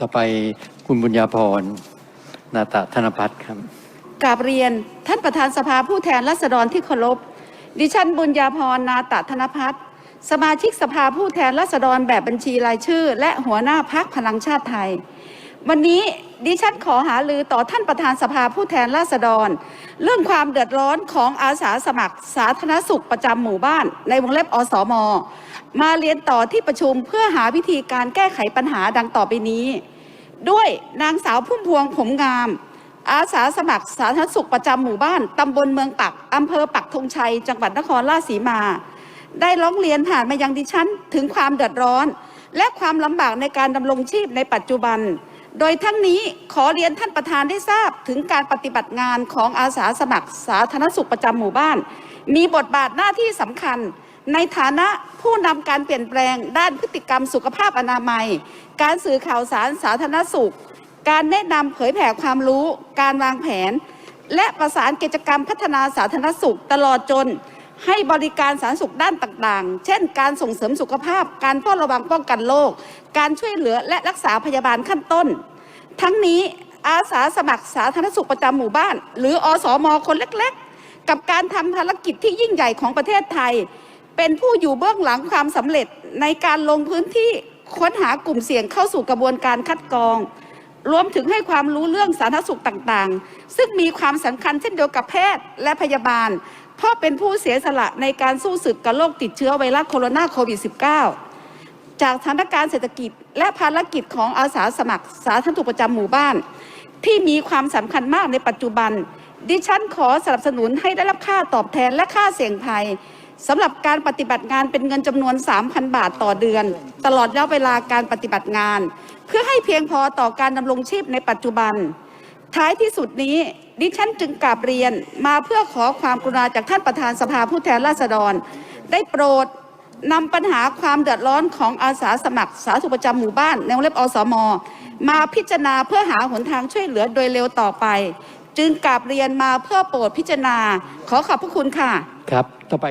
ต่อไปคุณบุญญาพรนาตะธนพัฒน์ครับกราบเรียนท่านประธานสภาผู้แทนราษฎรที่เคารพ ดิฉันบุญญาพรนาตะธนพัฒน์สมาชิกสภาผู้แทนราษฎรแบบบัญชีรายชื่อ และหัวหน้าพักพลังชาติไทย วันนี้ดิฉันขอหาลือต่อท่านประธานสภาผู้แทนราษฎร เรื่องความเดือดร้อนของอาสาสมัครสาธารณสุขประจำหมู่บ้าน ในวงเล็บอสมมาเรียนต่อที่ประชุมเพื่อหาวิธีการแก้ไขปัญหาดังต่อไปนี้ ด้วยนางสาวพุ่มพวงผมงาม อาสาสมัครสาธารณสุขประจำหมู่บ้านตำบลเมืองปักอำเภอปักธงชัย จังหวัดนครราชสีมา ได้ร้องเรียนผ่านมายังดิฉันถึงความเดือดร้อน และความลำบากในการดำรงชีพในปัจจุบัน โดยทั้งนี้ขอเรียนท่านประธานได้ทราบถึงการปฏิบัติงานของอาสาสมัครสาธารณสุขประจำหมู่บ้าน มีบทบาทหน้าที่สำคัญ ในฐานะผู้นำการเปลี่ยนแปลงด้านพฤติกรรมสุขภาพอนามัย การสื่อข่าวสารสาธารณสุข การแนะนำเผยแผ่ความรู้ การวางแผน และประสานกิจกรรมพัฒนาสาธารณสุขตลอดจน ให้บริการสาธารณสุขด้านต่างๆ เช่น การส่งเสริมสุขภาพ การเฝ้าระวังป้องกันโรคการช่วยเหลือและรักษาพยาบาลขั้นต้น ทั้งนี้อาสาสมัครสาธารณสุขประจำหมู่บ้าน หรืออสมคนเล็กๆ กับการทำภารกิจที่ยิ่งใหญ่ของประเทศไทย เป็นผู้อยู่เบื้องหลังความสำเร็จในการลงพื้นที่ค้นหากลุ่มเสี่ยงเข้าสู่กระบวนการคัดกรอง รวมถึงให้ความรู้เรื่องสาธารณสุขต่างๆ ซึ่งมีความสำคัญเช่นเดียวกับแพทย์และพยาบาล เพราะเป็นผู้เสียสละในการสู้ศึกกับโรคติดเชื้อไวรัสโคโรนาโควิด -19 จากสถานการณ์เศรษฐกิจ และภารกิจของอาสาสมัครสาธารณสุขประจำหมู่บ้าน ที่มีความสำคัญมากในปัจจุบัน ดิฉันขอสนับสนุนให้ได้รับค่าตอบแทนและค่าเสี่ยงภัยสำหรับการปฏิบัติงานเป็นเงินจำนวน 3,000 บาทต่อเดือน ตลอดระยะเวลาการปฏิบัติงาน เพื่อให้เพียงพอต่อการดำรงชีพในปัจจุบัน ท้ายที่สุดนี้ ดิฉันจึงกราบเรียนมาเพื่อขอความกรุณาจากท่านประธานสภาผู้แทนราษฎร ได้โปรด นำปัญหาความเดือดร้อนของอาสาสมัครสาธารณสุขประจำหมู่บ้านในวงเล็บอสม มาพิจารณาเพื่อหาหนทางช่วยเหลือโดยเร็วต่อไป จึงกราบเรียนมาเพื่อโปรดพิจารณา ขอขอบพระคุณค่ะ ครับ ต่อไป